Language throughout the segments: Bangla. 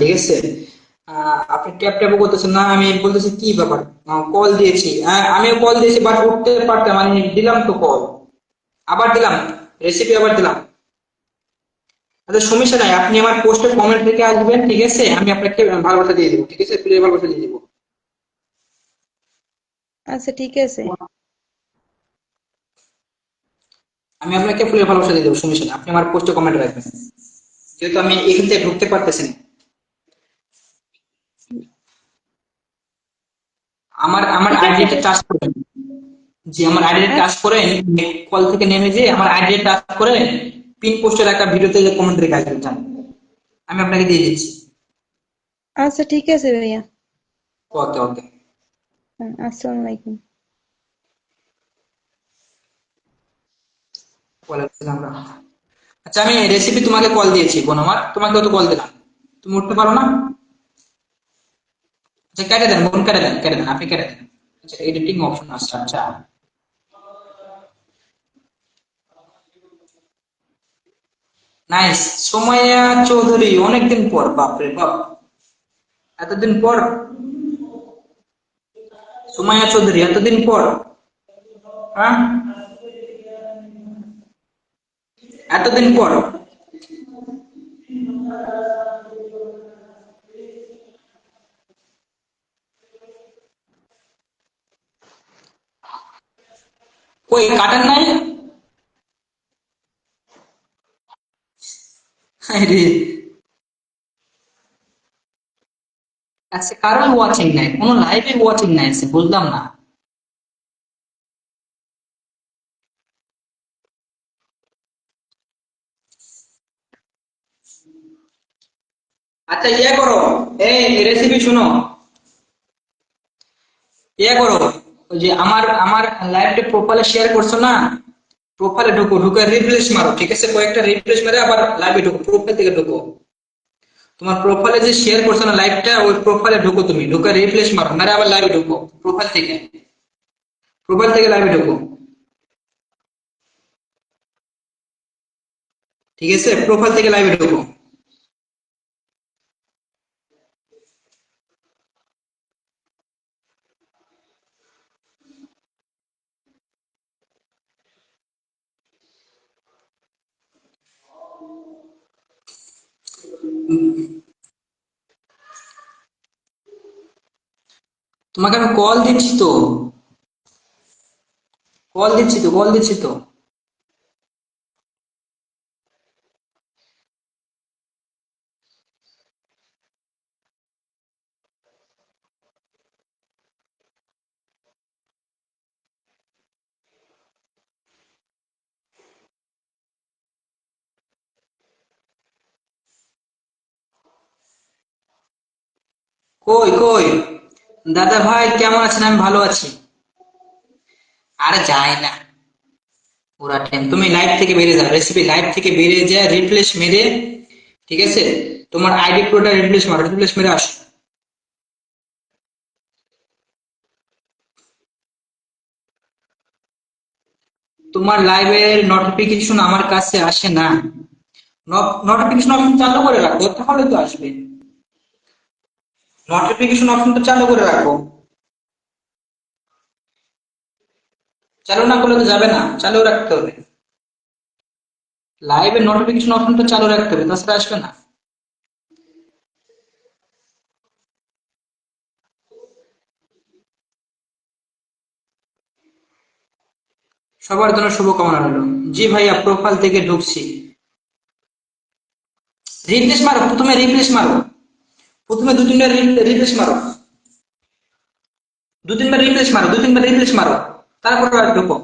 ঠিক আছে? আপনি ট্যাপ ট্যাপ করতেছেন না আমি বলতেছি কি ব্যাপার? কল দিয়েছি। আহ, আমিও কল দিয়েছি বাট উঠতে পারতাম আমি দিলাম তো কল আবার দিলাম রেসিপি আবার দিলাম। আচ্ছা সমস্যা নাই আপনি আমার পোস্টে কমেন্ট থেকে আসবেন ঠিক আছে? আমি আপনাকে ভালোবাসা দিয়ে দেবো ঠিক আছে? প্লে ভালোবাসা দিয়ে দেবো। আচ্ছা ঠিক আছে। আমি আপনাকে ফুলের ভালোবাসা দিয়ে দেবো সমস্যা নেই আপনি আমার পোস্টে কমেন্ট রাখবেন। যেহেতু আমি এখান থেকে ঢুকতে পারতেছি না। আমার আমার আইডিটা টাচ করেন। জি আমার আইডিটা টাচ করে কল থেকে নেমে যে আমার আইডিটা টাচ করে পিন পোস্টের একটা ভিডিওতে যে কমেন্ট রেখে আসবেন জান আমি আপনাকে দিয়ে দিচ্ছি। আচ্ছা ঠিক আছে ভাইয়া। ওকে ওকে আসসালামু আলাইকুম। আচ্ছা আমি রেসিপি তোমাকে কল দিয়েছি বোন আমার। তোমাকেও তো কল দিলাম। তুমি উঠতে পারো না? আচ্ছা কেটে দেন বোন কেটে দেন কেটে দেন, আপনি কেটে দেন। আচ্ছা এডিটিং অপশন আছে আচ্ছা। নাইস সোমাইয়া চৌধুরী, অনেকদিন পর, বাপরে বাপ। এতদিন পর? সোমাইয়া চৌধুরী, এতদিন পর? হ্যাঁ? এতদিন পর? কই কাটেন নাই আচ্ছা কারণ ওয়াচিং নাই কোনো লাইভে ওয়াচিং নাই আছে বুঝলাম না আচ্ছা ইয়ে করো এই রেসিপি শুনো ইয়ে করো যে আমার আমার লাইভটা প্রোফাইলে শেয়ার করছ না প্রোফাইলে ঢুকো, ঢুকে রিফ্রেশ মারো, ঠিক আছে? কয়েকটা রিফ্রেশ মেরে আবার লাইভে ঢুকো প্রোফাইল থেকে ঢুকো। তোমার প্রোফাইলে যে শেয়ার করছ না লাইভটা ওই প্রোফাইলে ঢুকো তুমি, ঢুকে রিফ্রেশ মারো, মেরে আবার লাইভে ঢুকো প্রোফাইল থেকে। প্রোফাইল থেকে লাইভে ঢুকো। ঠিক আছে? প্রোফাইল থেকে লাইভে ঢুকো। তোমাকে আমি কল দিচ্ছি তো। কল দিচ্ছি তো কল দিচ্ছি তো। কই কই? দাদা ভাই, কেমন আছেন? আমি ভালো আছি। আরে যাই না। পুরা টাইম তুমি লাইভ থেকে বেরিয়ে যাও। রেসিপি লাইভ থেকে বেরিয়ে যায় রিপ্লেস মেরে, ঠিক আছে? তোমার আইডি পুরোটা রিপ্লেস মারো রিপ্লেস মেরে আসো। তোমার লাইভের নোটিফিকেশন আমার কাছে আসে না। নোটিফিকেশন অপশন চালু করে রাখো, তাহলে তো আসবে। নোটিফিকেশন অপশনটা চালু করে রাখো। চালু না করলে তো যাবে না, চালু রাখতে হবে। লাইভের নোটিফিকেশন অপশনটা চালু রাখতে হবে, তাছাড়া আসবে না। সবার জন্য শুভকামনা রইল। জি ভাইয়া প্রোফাইল থেকে ঢুকছি। রিফ্রেশ মারো, প্রথমে রিফ্রেশ মারো। প্রথমে দু তিনবার রিফ্রেশ মারো। দু তিনবার রিফ্রেশ মারো, দু তিনবার রিফ্রেশ মারো। তারপর আর ঢুকো।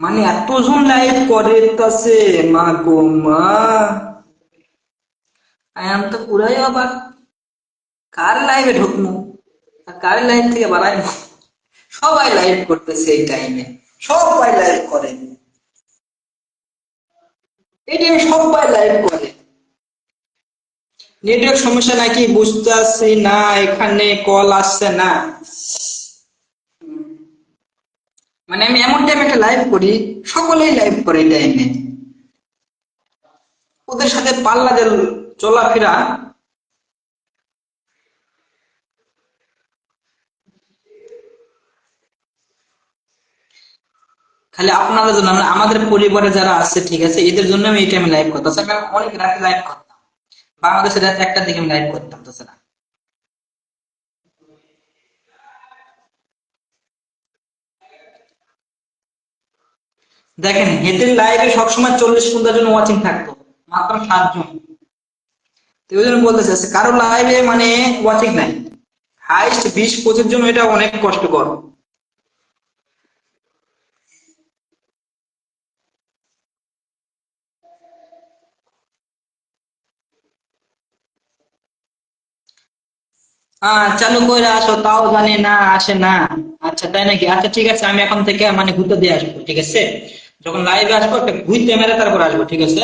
মানে এতজন লাইভ করে তাছে মা গো মা। আমি তো পুরাই আবার কার লাইভে ঢুকবো? আর কার লাইভ থেকে বাড়াই সবাই লাইভ করতেছে এই টাইমে সবাই লাইভ করে। এই টাইমে সবাই লাইভ করে। নেটওয়ার্ক সমস্যা নাকি বুঝতেছি না, এখানে কল আসছে না। মানে আমি এমন টাইমে একটা লাইভ করি, সকলেই লাইভ করে টাইমে ওদের সাথে পাল্লা যে চলাফেরা। খালি আপনাদের জন্য আমাদের পরিবারে যারা আছে, ঠিক আছে, এদের জন্য আমি এই টাইমে লাইভ তাছাড়া আমি অনেক রাতে লাইভ করতাম বাংলাদেশের রাত একটার দিকে আমি লাইভ করতাম তাছাড়া দেখেন হেদের লাইভে সবসময় চল্লিশ ঘণ্টার জন্য ওয়াচিং থাকতো মাত্র সাতজন তো ওই জন্য বলতেছে আচ্ছা, কারও লাইভে মানে ওয়াচিং নাই। হাইস্ট বিশ পঁচিশ জন এটা অনেক কষ্টকর। চালু করে আসো, তাও জানি না, আসে না। আচ্ছা তাই নাকি? আচ্ছা ঠিক আছে, আমি এখন থেকে মানে ঘুরতে দিয়ে আসব, ঠিক আছে? যখন লাইভে আসব, একটা ঘুরতে মেরে তারপর আসব, ঠিক আছে?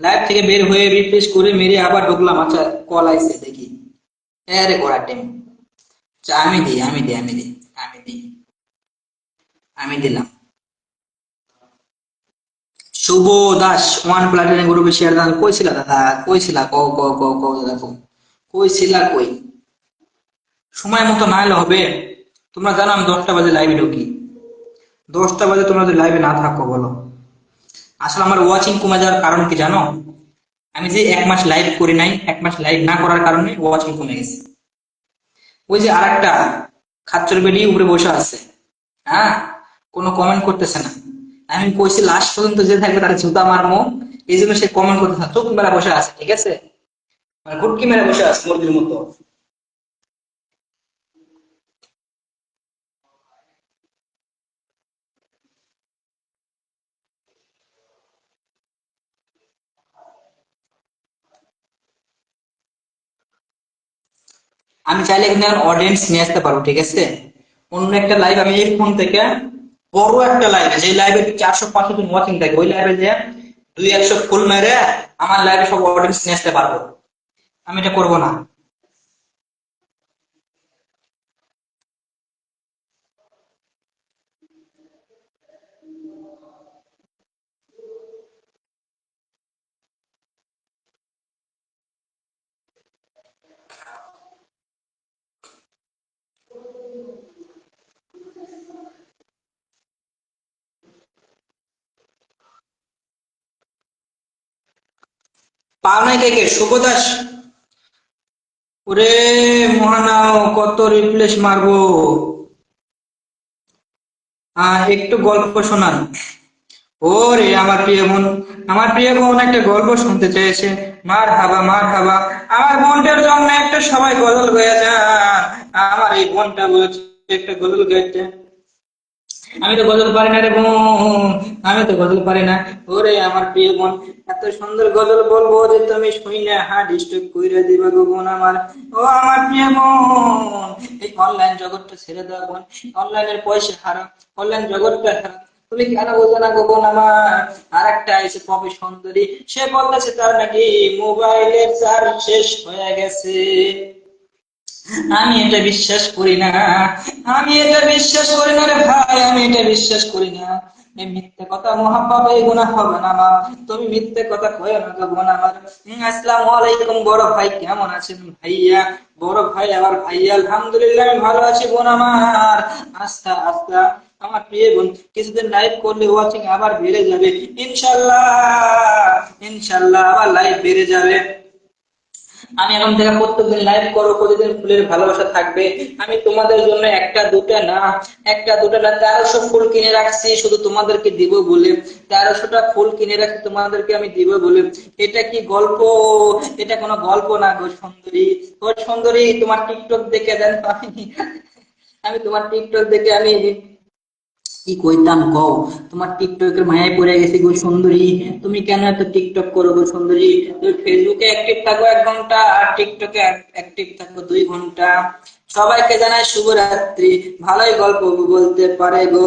লাইভ থেকে বের হয়ে রিফ্রেশ করে মেরে আবার ঢুকলাম। আচ্ছা কল আইছে, দেখি। আরে করার টাইম আচ্ছা আমি দিই আমি দিই আমি দিই আমি দিই। আমি দিলাম। শুভ দাস ওয়ান প্লাটিনা গ্রুপে শেয়ার দান। কইছিলা দাদা? কইছিলা ক ক ক ক দাদা। কইছিলা কই? সময় মতো না এলে হবে। তোমরা জানো আমি দশটা বাজে লাইভে ঢুকি। দশটা বাজে তোমরা যদি লাইভে না থাকো বলো। আসলে আমার ওয়াচিং কমে যাওয়ার কারণ কি জানো? আমি যে এক মাস লাইভ করি নাই, এক মাস লাইভ না করার কারণে ওয়াচিং কমে গেছে। ওই যে আর একটা খাচ্চর বেডি উপরে বসে আছে। হ্যাঁ? কোনো কমেন্ট করতেছে না। আমি কইছি লাস্ট পর্যন্ত যে থাকবে তারা জুতা মারমো। এই জন্য সে কমেন্ট করতেছে না। চোখ মেরা বসে আছে, ঠিক আছে? মানে ঘুটকি মেরে বসে আছে মুরগির মতো। আমি চাইলে এখানে অডিয়েন্স নিয়ে আসতে পারব, ঠিক আছে? অন্য একটা লাইভ আমি এই ফোন থেকে, বড় একটা লাইভে যে লাইভে চারশো পাঁচশো জন ওয়াচিং থাকে, ওই লাইভে যে দুই একশো ফুল মেরে আমার লাইভে সব অডিয়েন্স নিয়ে আসতে পারব। আমি এটা করব না। পাওনায় কে কে? শুভ দাস ওরে মহানাও, কত রিপ্লেস মারবো। আহ, একটু গল্প শোনান। ওরে আমার প্রিয় বোন, আমার প্রিয় বোন একটা গল্প শুনতে চেয়েছে। মার হাবা মার হাবা, আমার বোনটার জন্য একটা সবাই গজল গয়ে যান আমার এই বোনটা বলছে, একটা গজল গাইতে। আমি তো গজল পারি না রে বোন, আমি তো গজল পারি না। ওরে আমার প্রিয় বোন, এত সুন্দর গজল বলব যে তুমি শুই না হা ডিস্টার্ব কইরা দিবা গো বোন আমার। ও আমার প্রিয় বোন, এই অনলাইন জগৎটা ছেড়ে দাও বোন। অনলাইনের পয়সা হারাম অনলাইন জগৎটা হারাম তুমি কেন বোঝো না গো বোন আমার? আর একটা আইসে কবি সুন্দরী। সে বলতেছে তার নাকি মোবাইলের চার্জ শেষ হয়ে গেছে। আমি এটা বিশ্বাস করি না। আমি এটা বিশ্বাস করি না রে ভাই, আমি এটা বিশ্বাস করি না। মিথ্যে কথা গুনাহ হবে না মা তুমি মিথ্যে কথা কয় না গো আমার। আলাইকুম বড় ভাই, কেমন আছেন ভাইয়া? বড় ভাই, আমার ভাইয়া, আলহামদুলিল্লাহ আমি ভালো আছি বোন আমার। আস্তা আস্তা, আমার প্রিয় বোন, কিছুদিন লাইভ করলে ওয়াচিং আবার বেড়ে যাবে। ইনশাল্লাহ ইনশাল্লাহ আবার লাইভ বেড়ে যাবে। আমি এখন থেকে প্রত্যেকদিন লাইভ করো প্রতিদিন ফুলের ভালোবাসা থাকবে। আমি তোমাদের জন্য একটা, দুটা না, একটা, দুটা না, তেরোশো ফুল কিনে রাখছি, শুধু তোমাদেরকে দিব বলে। তেরোশোটা ফুল কিনে রাখছি, তোমাদেরকে আমি দিব বলে। এটা কি গল্প? এটা কোনো গল্প না, গো সুন্দরী? ও সুন্দরী, তোমার টিকটক দেখে দেন আমি তোমার টিকটক দেখে আমি কি কইতাম কও? তোমার টিকটকের মায়ায় পড়ে গেছি গো সুন্দরী। তুমি কেন এত টিকটক করো গো সুন্দরী? তুমি ফেসবুকে অ্যাক্টিভ থাকো এক ঘণ্টা আর টিকটকে অ্যাক্টিভ থাকো দুই ঘণ্টা। সবাইকে জানাই শুভরাত্রি। ভালোই গল্প বলতে পারে গো।